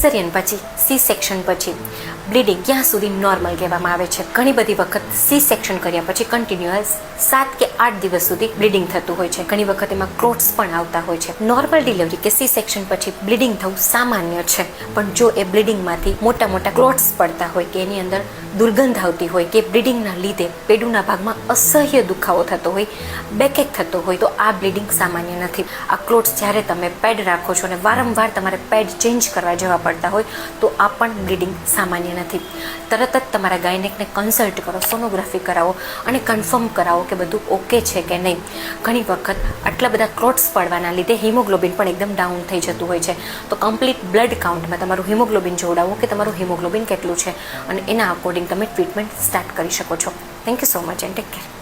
Caesarean પછી C section પછી bleeding ક્યાં સુધી નોર્મલ કહેવામાં આવે છે? ઘણી બધી વખત સી સેક્શન કર્યા પછી કન્ટિન્યુઅસ સાત કે આઠ દિવસ સુધી બ્લીડિંગ થતું હોય છે. ઘણી વખત એમાં ક્લોટ્સ પણ આવતા હોય છે. નોર્મલ ડિલિવરી કે સી સેક્શન પછી બ્લીડિંગ થવું સામાન્ય છે. પણ જો એ બ્લીડિંગમાંથી મોટા મોટા ક્લોટ્સ પડતા હોય કે એની અંદર દુર્ગંધ આવતી હોય કે બ્લીડિંગના લીધે પેડુના ભાગમાં અસહ્ય દુખાવો થતો હોય, બેકેક થતો હોય, તો આ બ્લીડિંગ સામાન્ય નથી. આ ક્લોટ્સ જ્યારે તમે પેડ રાખો છો અને વારંવાર તમારે પેડ ચેન્જ કરવા જવા પડતા હોય, તો આ પણ બ્લીડિંગ સામાન્ય નથી. તરત જ તમારા ગાયનેકને કન્સલ્ટ કરો સોનોગ્રાફી કરાવો અને કન્ફર્મ કરાવો કે બધું ઓકે છે કે નહીં. ઘણી વખત આટલા બધા ક્લોટ્સ પડવાના લીધે હિમોગ્લોબિન પણ એકદમ ડાઉન થઈ જતું હોય છે. તો કમ્પ્લીટ બ્લડ કાઉન્ટમાં તમારું હિમોગ્લોબિન જોડાવો કે તમારું હિમોગ્લોબિન કેટલું છે અને એના અકોર્ડિંગ તમે ટ્રીટમેન્ટ સ્ટાર્ટ કરી શકો છો. Thank you so much and take care